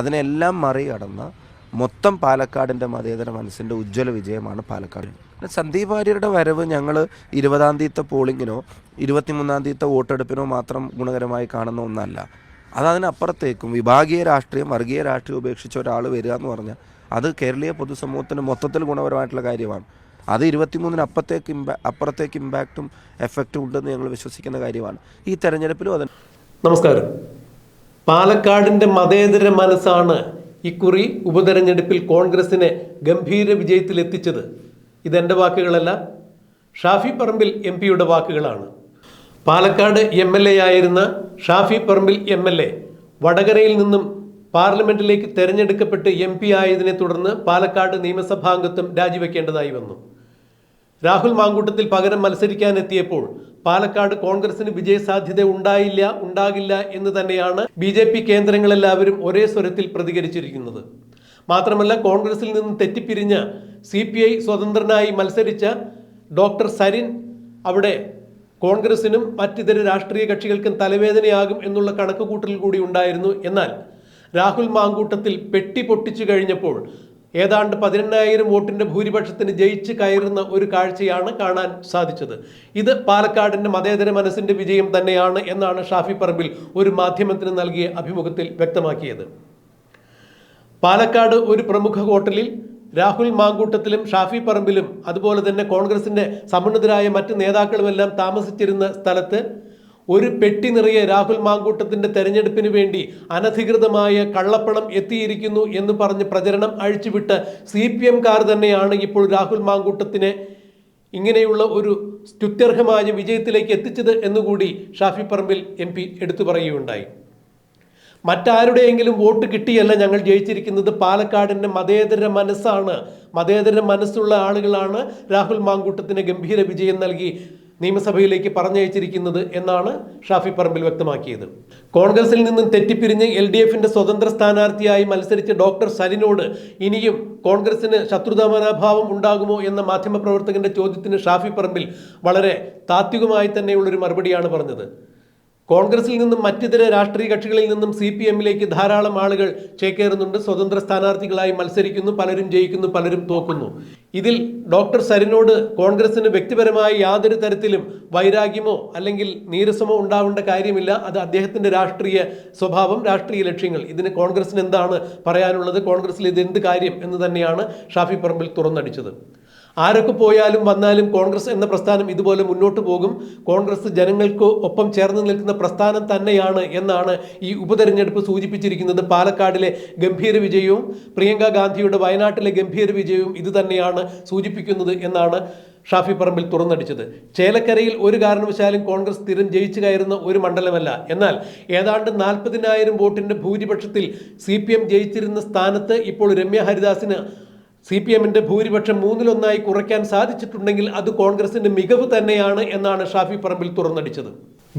അതിനെല്ലാം മറികടന്ന മൊത്തം പാലക്കാടിന്റെ മതേതര മനസ്സിന്റെ ഉജ്ജ്വല വിജയമാണ് പാലക്കാട്. പിന്നെ സന്ദീപ് വാര്യരുടെ വരവ് ഞങ്ങൾ ഇരുപതാം തീയതി പോളിങ്ങിനോ ഇരുപത്തിമൂന്നാം തീയതി വോട്ടെടുപ്പിനോ മാത്രം ഗുണകരമായി കാണുന്ന ഒന്നല്ല. അത് അതിനപ്പുറത്തേക്കും വിഭാഗീയ രാഷ്ട്രീയം വർഗീയ രാഷ്ട്രീയം ഉപേക്ഷിച്ച ഒരാൾ വരിക എന്ന് പറഞ്ഞാൽ അത് കേരളീയ പൊതുസമൂഹത്തിന് മൊത്തത്തിൽ ഗുണപരമായിട്ടുള്ള കാര്യമാണ്. അത് ഇരുപത്തിമൂന്നിന് അപ്പത്തേക്ക് ഇമ്പാ അപ്പുറത്തേക്ക് ഇമ്പാക്റ്റും എഫക്റ്റും ഉണ്ടെന്ന് ഞങ്ങൾ വിശ്വസിക്കുന്ന കാര്യമാണ്. ഈ തെരഞ്ഞെടുപ്പിലും അത് നമസ്കാരം. പാലക്കാടിന്റെ മതേതര മനസ്സാണ് ഇക്കുറി ഉപതെരഞ്ഞെടുപ്പിൽ കോൺഗ്രസിനെ ഗംഭീര വിജയത്തിൽ എത്തിച്ചത്. ഇതെന്റെ വാക്കുകളല്ല ഷാഫി പറമ്പിൽ എം പിയുടെ വാക്കുകളാണ്. പാലക്കാട് എം എൽ എ ആയിരുന്ന Shafi Parambil M L A വടകരയിൽ നിന്നും പാർലമെന്റിലേക്ക് തെരഞ്ഞെടുക്കപ്പെട്ട് എം പി ആയതിനെ തുടർന്ന് പാലക്കാട് നിയമസഭാംഗത്വം രാജിവെക്കേണ്ടതായി വന്നു. രാഹുൽ മാങ്കൂട്ടത്തിൽ പകരം മത്സരിക്കാനെത്തിയപ്പോൾ പാലക്കാട് കോൺഗ്രസിന് വിജയസാധ്യത ഉണ്ടായില്ല ഉണ്ടാകില്ല എന്ന് തന്നെയാണ് ബി ജെ പി കേന്ദ്രങ്ങളെല്ലാവരും ഒരേ സ്വരത്തിൽ പ്രതികരിച്ചിരിക്കുന്നത്. മാത്രമല്ല കോൺഗ്രസിൽ നിന്ന് തെറ്റിപ്പിരിഞ്ഞ സി പി ഐ സ്വതന്ത്രനായി മത്സരിച്ച ഡോക്ടർ സരിൻ അവിടെ കോൺഗ്രസിനും മറ്റിതര രാഷ്ട്രീയ കക്ഷികൾക്കും തലവേദനയാകും എന്നുള്ള കണക്കുകൂട്ടൽ കൂടി ഉണ്ടായിരുന്നു. എന്നാൽ രാഹുൽ മാങ്കൂട്ടത്തിൽ പെട്ടി പൊട്ടിച്ചു കഴിഞ്ഞപ്പോൾ ഏതാണ്ട് പതിനെണ്ണായിരം വോട്ടിന്റെ ഭൂരിപക്ഷത്തിന് ജയിച്ച് കയറുന്ന ഒരു കാഴ്ചയാണ് കാണാൻ സാധിച്ചത്. ഇത് പാലക്കാടിന്റെ മതേതര മനസ്സിന്റെ വിജയം തന്നെയാണ് എന്നാണ് ഷാഫി പറമ്പിൽ ഒരു മാധ്യമത്തിന് നൽകിയ അഭിമുഖത്തിൽ വ്യക്തമാക്കിയത്. പാലക്കാട് ഒരു പ്രമുഖ ഹോട്ടലിൽ രാഹുൽ മാങ്കൂട്ടത്തിലും ഷാഫി പറമ്പിലും അതുപോലെ തന്നെ കോൺഗ്രസിന്റെ സമുന്നതരായ മറ്റ് നേതാക്കളുമെല്ലാം താമസിച്ചിരുന്ന സ്ഥലത്ത് ഒരു പെട്ടി നിറയെ രാഹുൽ മാങ്കൂട്ടത്തിന്റെ തെരഞ്ഞെടുപ്പിന് വേണ്ടി അനധികൃതമായ കള്ളപ്പണം എത്തിയിരിക്കുന്നു എന്ന് പറഞ്ഞ് പ്രചരണം അഴിച്ചുവിട്ട് സി പി എംകാർ തന്നെയാണ് ഇപ്പോൾ രാഹുൽ മാങ്കൂട്ടത്തിനെ ഇങ്ങനെയുള്ള ഒരു സ്തുത്യർഹമായ വിജയത്തിലേക്ക് എത്തിച്ചത് എന്നുകൂടി ഷാഫി പറമ്പിൽ എം പി എടുത്തു പറയുകയുണ്ടായി. മറ്റാരുടെയെങ്കിലും വോട്ട് കിട്ടിയല്ല ഞങ്ങൾ ജയിച്ചിരിക്കുന്നത്. പാലക്കാടിന്റെ മതേതര മനസ്സാണ്. മതേതര മനസ്സുള്ള ആളുകളാണ് രാഹുൽ മാങ്കൂട്ടത്തിന് ഗംഭീര വിജയം നൽകി. നിയമസഭയിലേക്ക് പറഞ്ഞയച്ചിരിക്കുന്നത് എന്നാണ് ഷാഫി പറമ്പിൽ വ്യക്തമാക്കിയത്. കോൺഗ്രസിൽ നിന്നും തെറ്റിപ്പിരിഞ്ഞ് എൽ ഡി എഫിന്റെ സ്വതന്ത്ര സ്ഥാനാർത്ഥിയായി മത്സരിച്ച ഡോക്ടർ സലിനോട് ഇനിയും കോൺഗ്രസിന് ശത്രുതാ മനോഭാവം ഉണ്ടാകുമോ എന്ന മാധ്യമപ്രവർത്തകന്റെ ചോദ്യത്തിന് ഷാഫി പറമ്പിൽ വളരെ താത്വികമായി തന്നെയുള്ളൊരു മറുപടിയാണ് പറഞ്ഞത്. കോൺഗ്രസിൽ നിന്നും മറ്റിതര രാഷ്ട്രീയ കക്ഷികളിൽ നിന്നും സി പി എമ്മിലേക്ക് ധാരാളം ആളുകൾ ചേക്കേറുന്നുണ്ട്. സ്വതന്ത്ര സ്ഥാനാർത്ഥികളായി മത്സരിക്കുന്നു. പലരും ജയിക്കുന്നു. പലരും തോക്കുന്നു. ഇതിൽ ഡോക്ടർ സരിനോട് കോൺഗ്രസിന് വ്യക്തിപരമായി യാതൊരു തരത്തിലും വൈരാഗ്യമോ അല്ലെങ്കിൽ നീരസമോ ഉണ്ടാവേണ്ട കാര്യമില്ല. അത് അദ്ദേഹത്തിന്റെ രാഷ്ട്രീയ സ്വഭാവം രാഷ്ട്രീയ ലക്ഷ്യങ്ങൾ. ഇതിന് കോൺഗ്രസിന് എന്താണ് പറയാനുള്ളത്? കോൺഗ്രസിൽ ഇത് എന്ത് കാര്യം എന്ന് തന്നെയാണ് ഷാഫി പറമ്പിൽ തുറന്നടിച്ചത്. ആരൊക്കെ പോയാലും വന്നാലും കോൺഗ്രസ് എന്ന പ്രസ്ഥാനം ഇതുപോലെ മുന്നോട്ട് പോകും. കോൺഗ്രസ് ജനങ്ങൾക്ക് ഒപ്പം ചേർന്ന് നിൽക്കുന്ന പ്രസ്ഥാനം തന്നെയാണ് എന്നാണ് ഈ ഉപതെരഞ്ഞെടുപ്പ് സൂചിപ്പിച്ചിരിക്കുന്നത്. പാലക്കാടിലെ ഗംഭീര വിജയവും പ്രിയങ്ക ഗാന്ധിയുടെ വയനാട്ടിലെ ഗംഭീര വിജയവും ഇത് തന്നെയാണ് സൂചിപ്പിക്കുന്നത് എന്നാണ് ഷാഫി പറമ്പിൽ തുറന്നടിച്ചത്. ചേലക്കരയിൽ ഒരു കാരണവശാലും കോൺഗ്രസ് സ്ഥിരം ജയിച്ചു കയറുന്ന ഒരു മണ്ഡലമല്ല. എന്നാൽ ഏതാണ്ട് നാൽപ്പതിനായിരം വോട്ടിന്റെ ഭൂരിപക്ഷത്തിൽ സി ജയിച്ചിരുന്ന സ്ഥാനത്ത് ഇപ്പോൾ രമ്യ ഹരിദാസിന് സി പി എമ്മിന്റെ ഭൂരിപക്ഷം മൂന്നിലൊന്നായി കുറയ്ക്കാൻ സാധിച്ചിട്ടുണ്ടെങ്കിൽ അത് കോൺഗ്രസിന്റെ മികവ് തന്നെയാണ് എന്നാണ് ഷാഫി പറമ്പിൽ തുറന്നടിച്ചത്.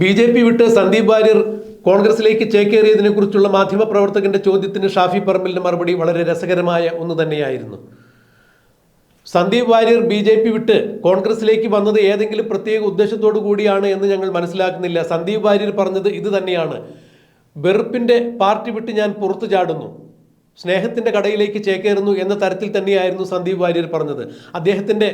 ബി ജെ പി വിട്ട് സന്ദീപ് വാര്യർ കോൺഗ്രസിലേക്ക് ചേക്കേറിയതിനെ കുറിച്ചുള്ള മാധ്യമപ്രവർത്തകന്റെ ചോദ്യത്തിന് ഷാഫി പറമ്പിലിന്റെ മറുപടി വളരെ രസകരമായ ഒന്ന് തന്നെയായിരുന്നു. Sandeep Warrier B J P വിട്ട് കോൺഗ്രസിലേക്ക് വന്നത് ഏതെങ്കിലും പ്രത്യേക ഉദ്ദേശത്തോടു കൂടിയാണ് എന്ന് ഞങ്ങൾ മനസ്സിലാക്കുന്നില്ല. സന്ദീപ് വാര്യർ പറഞ്ഞത് ഇത് തന്നെയാണ്. വെറുപ്പിന്റെ പാർട്ടി വിട്ട് ഞാൻ പുറത്തു ചാടുന്നു. സ്നേഹത്തിന്റെ കടയിലേക്ക് ചേക്കേറുന്നു എന്ന തരത്തിൽ തന്നെയായിരുന്നു സന്ദീപ് വാര്യർ പറഞ്ഞത്. അദ്ദേഹത്തിന്റെ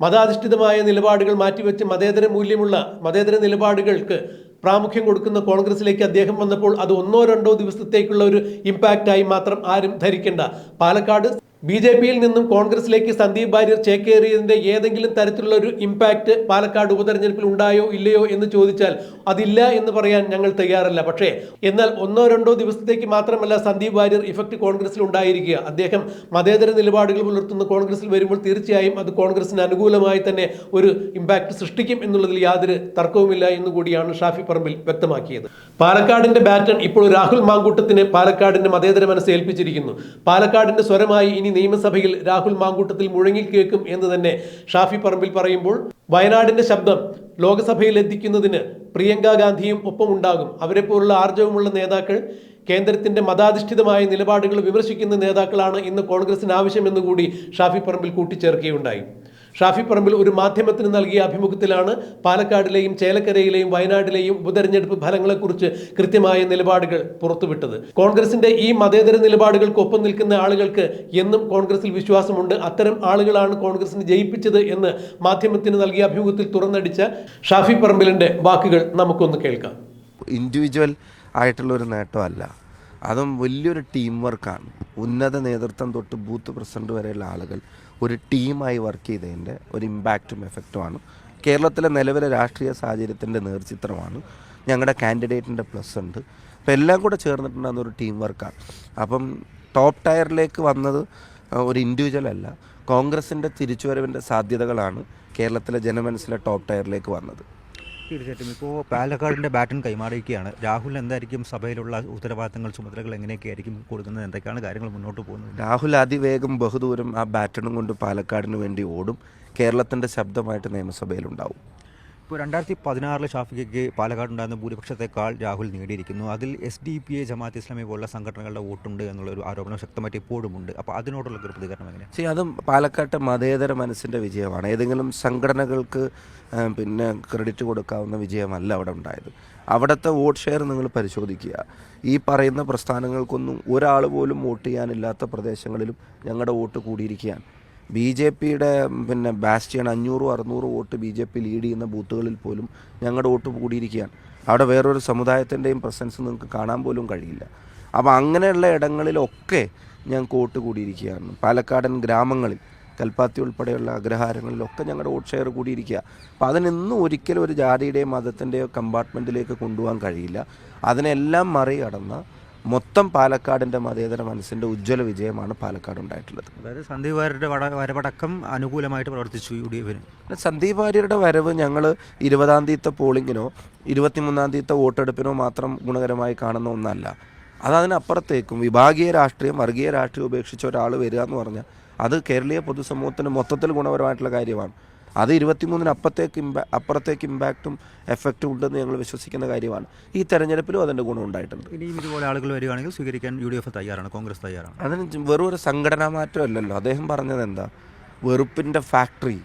മതാധിഷ്ഠിതമായ നിലപാടുകൾ മാറ്റിവെച്ച് മതേതര മൂല്യമുള്ള മതേതര നിലപാടുകൾക്ക് പ്രാമുഖ്യം കൊടുക്കുന്ന കോൺഗ്രസിലേക്ക് അദ്ദേഹം വന്നപ്പോൾ അത് ഒന്നോ രണ്ടോ ദിവസത്തേക്കുള്ള ഒരു ഇമ്പാക്റ്റായി മാത്രം ആരും ധരിക്കേണ്ട. പാലക്കാട് ബി ജെ പിയിൽ നിന്നും കോൺഗ്രസിലേക്ക് സന്ദീപ് വാര്യർ ചേക്കേറിയതിന്റെ ഏതെങ്കിലും തരത്തിലുള്ള ഒരു ഇമ്പാക്റ്റ് പാലക്കാട് ഉപതെരഞ്ഞെടുപ്പിൽ ഉണ്ടായോ ഇല്ലയോ എന്ന് ചോദിച്ചാൽ അതില്ല എന്ന് പറയാൻ ഞങ്ങൾ തയ്യാറല്ല. പക്ഷേ എന്നാൽ ഒന്നോ രണ്ടോ ദിവസത്തേക്ക് മാത്രമല്ല സന്ദീപ് വാര്യർ ഇഫക്റ്റ് കോൺഗ്രസിൽ ഉണ്ടായിരിക്കുക. അദ്ദേഹം മതേതര നിലപാടുകൾ പുലർത്തുന്ന കോൺഗ്രസിൽ വരുമ്പോൾ തീർച്ചയായും അത് കോൺഗ്രസിന് അനുകൂലമായി തന്നെ ഒരു ഇമ്പാക്റ്റ് സൃഷ്ടിക്കും എന്നുള്ളതിൽ യാതൊരു തർക്കവുമില്ല എന്ന് കൂടിയാണ് ഷാഫി പറമ്പിൽ വ്യക്തമാക്കിയത്. പാലക്കാടിന്റെ ബാറ്റൺ ഇപ്പോൾ രാഹുൽ മാങ്കൂട്ടത്തിന് പാലക്കാടിന്റെ മതേതര മനസ്സ് ഏൽപ്പിച്ചിരിക്കുന്നു. പാലക്കാടിന്റെ സ്വരമായി ഇനി നിയമസഭയിൽ രാഹുൽ മാങ്കൂട്ടത്തിൽ മുഴങ്ങി കേൾക്കും എന്ന് തന്നെ ഷാഫി പറമ്പിൽ പറയുമ്പോൾ വയനാടിന്റെ ശബ്ദം ലോകസഭയിൽ എത്തിക്കുന്നതിന് പ്രിയങ്ക ഗാന്ധിയും ഒപ്പമുണ്ടാകും അവരെ പോലുള്ള ആർജവമുള്ള നേതാക്കൾ കേന്ദ്രത്തിന്റെ മതാധിഷ്ഠിതമായ നിലപാടുകൾ വിമർശിക്കുന്ന നേതാക്കളാണ് ഇന്ന് കോൺഗ്രസിന് ആവശ്യമെന്ന് കൂടി ഷാഫി പറമ്പിൽ കൂട്ടിച്ചേർക്കുകയുണ്ടായി. ഷാഫി പറമ്പിൽ ഒരു മാധ്യമത്തിന് നൽകിയ അഭിമുഖത്തിലാണ് പാലക്കാടിലെയും ചേലക്കരയിലെയും വയനാട്ടിലെയും ഉപതെരഞ്ഞെടുപ്പ് ഫലങ്ങളെക്കുറിച്ച് കൃത്യമായ നിലപാടുകൾ പുറത്തുവിട്ടത്. കോൺഗ്രസിന്റെ ഈ മതേതര നിലപാടുകൾക്കൊപ്പം നിൽക്കുന്ന ആളുകൾക്ക് എന്നും കോൺഗ്രസിൽ വിശ്വാസമുണ്ട്. അത്തരം ആളുകളാണ് കോൺഗ്രസിനെ ജയിപ്പിച്ചത് എന്ന് മാധ്യമത്തിന് നൽകിയ അഭിമുഖത്തിൽ തുറന്നടിച്ച ഷാഫി പറമ്പിലിന്റെ വാക്കുകൾ നമുക്കൊന്ന് കേൾക്കാം. ഇൻഡിവിജ്വൽ ആയിട്ടുള്ള ഒരു നേട്ടമല്ല. അതും വലിയൊരു ടീം വർക്കാണ് ഉന്നത നേതൃത്വം തൊട്ട് ബൂത്ത് പ്രസിഡന്റ് വരെയുള്ള ആളുകൾ ഒരു ടീമായി വർക്ക് ചെയ്തതിന്റെ ഒരു ഇമ്പാക്റ്റും എഫക്റ്റുമാണ് കേരളത്തിലെ നിലവിലെ രാഷ്ട്രീയ സാഹചര്യത്തിന്റെ നേർചിത്രമാണ്. ഞങ്ങളുടെ കാൻഡിഡേറ്റിന്റെ പ്ലസ് ഉണ്ട്. അപ്പം എല്ലാം കൂടെ ചേർന്നിട്ടുണ്ടാകുന്ന ഒരു ടീം വർക്കാണ് അപ്പം ടോപ്പ് ടയറിലേക്ക് വന്നത് ഒരു ഇൻഡിവിജ്വൽ അല്ല. കോൺഗ്രസിന്റെ തിരിച്ചുവരവിന്റെ സാധ്യതകളാണ് കേരളത്തിലെ ജനമനസ്സിലെ ടോപ്പ് ടയറിലേക്ക് വന്നത്. തീർച്ചയായിട്ടും. ഇപ്പോൾ പാലക്കാടിന്റെ ബാറ്റൺ കൈമാറിയിരിക്കുകയാണ്. രാഹുൽ എന്തായിരിക്കും സഭയിലുള്ള ഉത്തരവാദിത്തങ്ങൾ ചുമതലകൾ എങ്ങനെയൊക്കെ ആയിരിക്കും കൊടുക്കുന്നത്? എന്തൊക്കെയാണ് കാര്യങ്ങൾ മുന്നോട്ട് പോകുന്നത്? രാഹുൽ അതിവേഗം ബഹുദൂരം ആ ബാറ്റണും കൊണ്ട് പാലക്കാടിന് വേണ്ടി ഓടും. കേരളത്തിന്റെ ശബ്ദമായിട്ട് നിയമസഭയിലുണ്ടാവും. ഇപ്പോൾ രണ്ടായിരത്തി പതിനാറിൽ ഷാഫിക്ക് പാലക്കാടുണ്ടായിരുന്ന ഭൂരിപക്ഷത്തെക്കാൾ രാഹുൽ നേടിയിരിക്കുന്നു. അതിൽ S D P A Jamaat Islami പോലുള്ള സംഘടനകളുടെ വോട്ടുണ്ട് എന്നുള്ളൊരു ആരോപണം ശക്തമായിട്ട് ഇപ്പോഴും ഉണ്ട്. അപ്പോൾ അതിനോടുള്ള ഒരു പ്രതികരണം എങ്ങനെയാണ്? ശരി അതും പാലക്കാട്ടെ മതേതര മനസ്സിന്റെ വിജയമാണ്. ഏതെങ്കിലും സംഘടനകൾക്ക് പിന്നെ ക്രെഡിറ്റ് കൊടുക്കാവുന്ന വിജയമല്ല അവിടെ ഉണ്ടായത്. അവിടുത്തെ വോട്ട് ഷെയർ നിങ്ങൾ പരിശോധിക്കുക. ഈ പറയുന്ന പ്രസ്ഥാനങ്ങൾക്കൊന്നും ഒരാൾ പോലും വോട്ട് ചെയ്യാനില്ലാത്ത പ്രദേശങ്ങളിലും ഞങ്ങളുടെ വോട്ട് കൂടിയിരിക്കുകയാണ്. ബി ജെ പിയുടെ പിന്നെ ബാസ്റ്റിയൻ അഞ്ഞൂറും അറുന്നൂറ് vote B J P lead ചെയ്യുന്ന ബൂത്തുകളിൽ പോലും ഞങ്ങളുടെ വോട്ട് കൂടിയിരിക്കുകയാണ്. അവിടെ വേറൊരു സമുദായത്തിന്റെയും പ്രസൻസ് നിങ്ങൾക്ക് കാണാൻ പോലും കഴിയില്ല. അപ്പോൾ അങ്ങനെയുള്ള ഇടങ്ങളിലൊക്കെ ഞങ്ങൾക്ക് വോട്ട് കൂടിയിരിക്കുകയാണ്. പാലക്കാടൻ ഗ്രാമങ്ങളിൽ കൽപ്പാത്തി ഉൾപ്പെടെയുള്ള അഗ്രഹാരങ്ങളിലൊക്കെ ഞങ്ങളുടെ വോട്ട് ഷെയർ കൂടിയിരിക്കുക അപ്പോൾ അതിനൊന്നും ഒരിക്കലും ഒരു ജാതിയുടെയോ മതത്തിന്റെയോ കമ്പാർട്ട്മെന്റിലേക്ക് കൊണ്ടുപോകാൻ കഴിയില്ല. അതിനെല്ലാം മറികടന്ന മൊത്തം പാലക്കാടിന്റെ മതേതര മനസ്സിന്റെ ഉജ്ജ്വല വിജയമാണ് പാലക്കാട് ഉണ്ടായിട്ടുള്ളത്. അതായത് സന്ദീപ് വാര്യരുടെ വട വരവടക്കം അനുകൂലമായിട്ട് പ്രവർത്തിച്ചു യു ഡി എഫിന് സന്ദീപ് വാര്യരുടെ വരവ് ഞങ്ങൾ ഇരുപതാം തീയത്തെ പോളിങ്ങിനോ ഇരുപത്തിമൂന്നാം തീയത്തെ വോട്ടെടുപ്പിനോ മാത്രം ഗുണകരമായി കാണുന്ന ഒന്നല്ല. അതതിനപ്പുറത്തേക്കും അതിനപ്പുറത്തേക്കും വിഭാഗീയ രാഷ്ട്രീയം വർഗീയ രാഷ്ട്രീയം ഉപേക്ഷിച്ച ഒരാൾ വരിക എന്ന് പറഞ്ഞാൽ അത് കേരളീയ പൊതുസമൂഹത്തിന് മൊത്തത്തിൽ ഗുണപരമായിട്ടുള്ള കാര്യമാണ്. അത് ഇരുപത്തിമൂന്നിന് അപ്പത്തേക്ക് ഇമ്പാ അപ്പുറത്തേക്ക് ഇമ്പാക്റ്റും എഫക്റ്റും ഉണ്ടെന്ന് ഞങ്ങൾ വിശ്വസിക്കുന്ന കാര്യമാണ്. ഈ തെരഞ്ഞെടുപ്പിലും അതിന്റെ ഗുണം ഉണ്ടായിട്ടുണ്ട്. ഇനിയും ഇതുപോലെ ആളുകൾ വരികയാണെങ്കിൽ സ്വീകരിക്കാൻ യു ഡി എഫ് തയ്യാറാണ് കോൺഗ്രസ് തയ്യാറാണ്. അതിന് വെറും ഒരു സംഘടനാ മാറ്റമല്ലല്ലോ അദ്ദേഹം പറഞ്ഞത് എന്താ? വെറുപ്പിന്റെ ഫാക്ടറി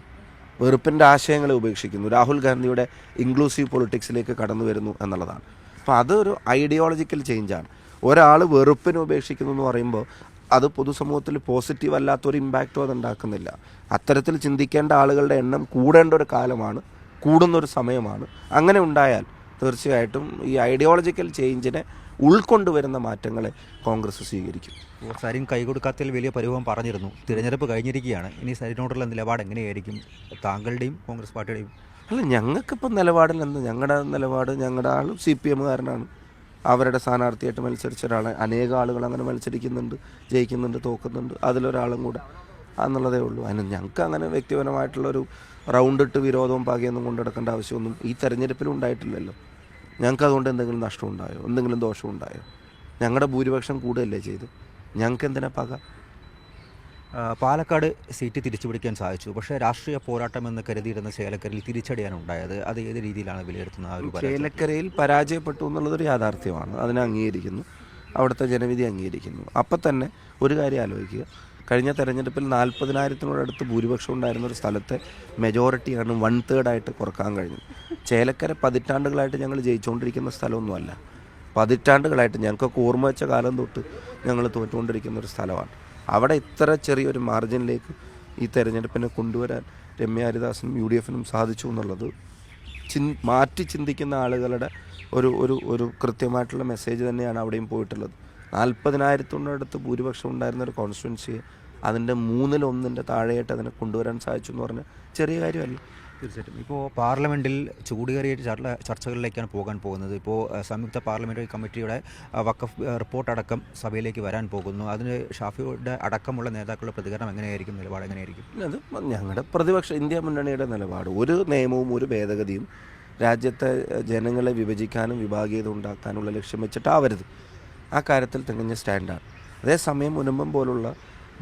വെറുപ്പിന്റെ ആശയങ്ങളെ ഉപേക്ഷിക്കുന്നു. രാഹുൽ ഗാന്ധിയുടെ ഇൻക്ലൂസീവ് പൊളിറ്റിക്സിലേക്ക് കടന്നു വരുന്നു എന്നുള്ളതാണ്. അപ്പോൾ അതൊരു ഐഡിയോളജിക്കൽ ചേഞ്ചാണ് ഒരാൾ വെറുപ്പിനെ ഉപേക്ഷിക്കുന്നു എന്ന് പറയുമ്പോൾ അത് പൊതുസമൂഹത്തിൽ പോസിറ്റീവ് അല്ലാത്തൊരു ഇമ്പാക്റ്റും അത് ഉണ്ടാക്കുന്നില്ല അത്തരത്തിൽ ചിന്തിക്കേണ്ട ആളുകളുടെ എണ്ണം കൂടേണ്ട ഒരു കാലമാണ് കൂടുന്നൊരു സമയമാണ്. അങ്ങനെ ഉണ്ടായാൽ തീർച്ചയായിട്ടും ഈ ഐഡിയോളജിക്കൽ ചേഞ്ചിനെ ഉൾക്കൊണ്ടുവരുന്ന മാറ്റങ്ങളെ കോൺഗ്രസ് സ്വീകരിക്കും. സാരിയും സരിൻ കൈകൊടുക്കാത്തതിൽ വലിയ പരിഭവം പറഞ്ഞിരുന്നു. തിരഞ്ഞെടുപ്പ് കഴിഞ്ഞിരിക്കുകയാണ്. ഇനി സരിനോടുള്ള നിലപാട് എങ്ങനെയായിരിക്കും? താങ്കളുടെയും കോൺഗ്രസ് പാർട്ടിയുടെയും? അല്ല ഞങ്ങൾക്കിപ്പം നിലപാടിലെന്ത്? ഞങ്ങളുടെ നിലപാട് ഞങ്ങളുടെ ആളും സി പി എമ്മുകാരനാണ് അവരുടെ സ്ഥാനാർത്ഥിയായിട്ട് മത്സരിച്ച ഒരാളെ അനേക ആളുകൾ അങ്ങനെ മത്സരിക്കുന്നുണ്ട് ജയിക്കുന്നുണ്ട് തോക്കുന്നുണ്ട്. അതിലൊരാളും കൂടെ എന്നുള്ളതേ ഉള്ളൂ. അതിന് ഞങ്ങൾക്ക് അങ്ങനെ വ്യക്തിപരമായിട്ടുള്ളൊരു റൗണ്ട് ഇട്ട് വിരോധവും പകയൊന്നും കൊണ്ടെടുക്കേണ്ട ആവശ്യമൊന്നും ഈ തെരഞ്ഞെടുപ്പിലും ഉണ്ടായിട്ടില്ലല്ലോ. ഞങ്ങൾക്ക് അതുകൊണ്ട് എന്തെങ്കിലും നഷ്ടമുണ്ടായോ? എന്തെങ്കിലും ദോഷമുണ്ടായോ? ഞങ്ങളുടെ ഭൂരിപക്ഷം കൂടുകയല്ലേ ചെയ്ത് ഞങ്ങൾക്ക് എന്തിനാ പക? പാലക്കാട് സീറ്റ് തിരിച്ചു പിടിക്കാൻ സാധിച്ചു. പക്ഷേ രാഷ്ട്രീയ പോരാട്ടം എന്ന് കരുതിയിരുന്ന ചേലക്കരയിൽ തിരിച്ചടിയാണ് ഉണ്ടായത് അത് ഏത് രീതിയിലാണ് വിലയിരുത്തുന്നത്? ആ ഒരു? ചേലക്കരയിൽ പരാജയപ്പെട്ടു എന്നുള്ളതൊരു യാഥാർത്ഥ്യമാണ്. അതിനെ അംഗീകരിക്കുന്നു. അവിടുത്തെ ജനവിധി അംഗീകരിക്കുന്നു. അപ്പം തന്നെ ഒരു കാര്യം ആലോചിക്കുക. കഴിഞ്ഞ തെരഞ്ഞെടുപ്പിൽ നാൽപ്പതിനായിരത്തിനോടടുത്ത് ഭൂരിപക്ഷം ഉണ്ടായിരുന്ന ഒരു സ്ഥലത്തെ മെജോറിറ്റിയാണ് വൺ തേർഡായിട്ട് കുറയ്ക്കാൻ കഴിഞ്ഞത്. ചേലക്കര പതിറ്റാണ്ടുകളായിട്ട് ഞങ്ങൾ ജയിച്ചുകൊണ്ടിരിക്കുന്ന സ്ഥലമൊന്നുമല്ല. പതിറ്റാണ്ടുകളായിട്ട് ഞങ്ങൾക്കൊക്കെ ഓർമ്മ വെച്ച കാലം തൊട്ട് ഞങ്ങൾ തോറ്റുകൊണ്ടിരിക്കുന്ന ഒരു സ്ഥലമാണ്. അവിടെ ഇത്ര ചെറിയൊരു മാർജിനിലേക്ക് ഈ തെരഞ്ഞെടുപ്പിനെ കൊണ്ടുവരാൻ രമ്യ ഹരിദാസിനും യു ഡി എഫിനും സാധിച്ചു എന്നുള്ളത് ചിൻ മാറ്റി ചിന്തിക്കുന്ന ആളുകളുടെ ഒരു ഒരു ഒരു കൃത്യമായിട്ടുള്ള മെസ്സേജ് തന്നെയാണ് അവിടെയും പോയിട്ടുള്ളത്. നാൽപ്പതിനായിരത്തിനടുത്ത് ഭൂരിപക്ഷം ഉണ്ടായിരുന്ന ഒരു കോൺസ്റ്റിറ്റ്യുവൻസിയെ അതിന്റെ മൂന്നിലൊന്നിന്റെ താഴെയായിട്ട് അതിനെ കൊണ്ടുവരാൻ സാധിച്ചു എന്ന് പറഞ്ഞാൽ ചെറിയ കാര്യമല്ല? തീർച്ചയായിട്ടും. ഇപ്പോൾ പാർലമെന്റിൽ ചൂടുകയറിയ ചർച്ച- ചർച്ചകളിലേക്കാണ് പോകാൻ പോകുന്നത്. ഇപ്പോൾ സംയുക്ത പാർലമെന്ററി കമ്മിറ്റിയുടെ വക്കഫ് വഖഫ് റിപ്പോർട്ട് അടക്കം സഭയിലേക്ക് വരാൻ പോകുന്നു. അതിന് ഷാഫിയുടെ അടക്കമുള്ള നേതാക്കളുടെ പ്രതികരണം എങ്ങനെയായിരിക്കും? നിലപാട് എങ്ങനെയായിരിക്കും? അത് ഞങ്ങളുടെ പ്രതിപക്ഷ ഇന്ത്യ മുന്നണിയുടെ നിലപാട്. ഒരു നിയമവും ഒരു ഭേദഗതിയും രാജ്യത്തെ ജനങ്ങളെ വിഭജിക്കാനും വിഭാഗീയത ഉണ്ടാക്കാനുള്ള ലക്ഷ്യം വെച്ചിട്ടാവരുത്. ആ കാര്യത്തിൽ തികഞ്ഞ സ്റ്റാൻഡാണ്. അതേസമയം മുനമ്പം പോലുള്ള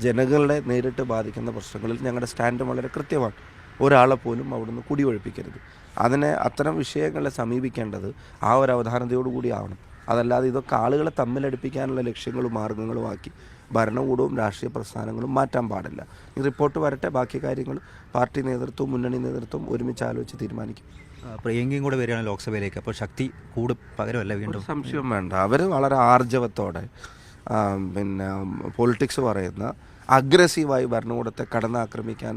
ജനങ്ങളെ നേരിട്ട് ബാധിക്കുന്ന പ്രശ്നങ്ങളിൽ ഞങ്ങളുടെ സ്റ്റാൻഡ് വളരെ കൃത്യമാണ്. ഒരാളെ പോലും അവിടുന്ന് കുടിയൊഴിപ്പിക്കരുത്. അതിനെ അത്തരം വിഷയങ്ങളെ സമീപിക്കേണ്ടത് ആ ഒരു അവധാനതയോടുകൂടി ആവണം. അതല്ലാതെ ഇതൊക്കെ ആളുകളെ തമ്മിലടുപ്പിക്കാനുള്ള ലക്ഷ്യങ്ങളും മാർഗങ്ങളും ആക്കി ഭരണകൂടവും രാഷ്ട്രീയ പ്രസ്ഥാനങ്ങളും മാറ്റാൻ പാടില്ല. ഈ റിപ്പോർട്ട് വരട്ടെ ബാക്കി കാര്യങ്ങൾ പാർട്ടി നേതൃത്വവും മുന്നണി നേതൃത്വവും ഒരുമിച്ച് ആലോചിച്ച് തീരുമാനിക്കും. പ്രിയങ്കയും കൂടെ വരികയാണ് ലോക്സഭയിലേക്ക്. അപ്പോൾ ശക്തി കൂട് പകരമല്ല വീണ്ടും? സംശയം വേണ്ട. അവർ വളരെ ആർജവത്തോടെ പിന്നെ പൊളിറ്റിക്സ് പറയുന്ന അഗ്രസീവായി ഭരണകൂടത്തെ കടന്നാക്രമിക്കാൻ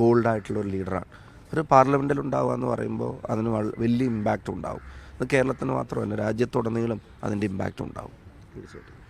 ബോൾഡായിട്ടുള്ള ഒരു ലീഡറാണ്. ഒരു പാർലമെന്റിൽ ഉണ്ടാവുക എന്ന് പറയുമ്പോൾ അതിന് വലിയ ഇമ്പാക്റ്റ് ഉണ്ടാവും. അത് കേരളത്തിന് മാത്രമല്ല രാജ്യത്തുടനീളം അതിന്റെ ഇമ്പാക്റ്റ് ഉണ്ടാവും. തീർച്ചയായിട്ടും.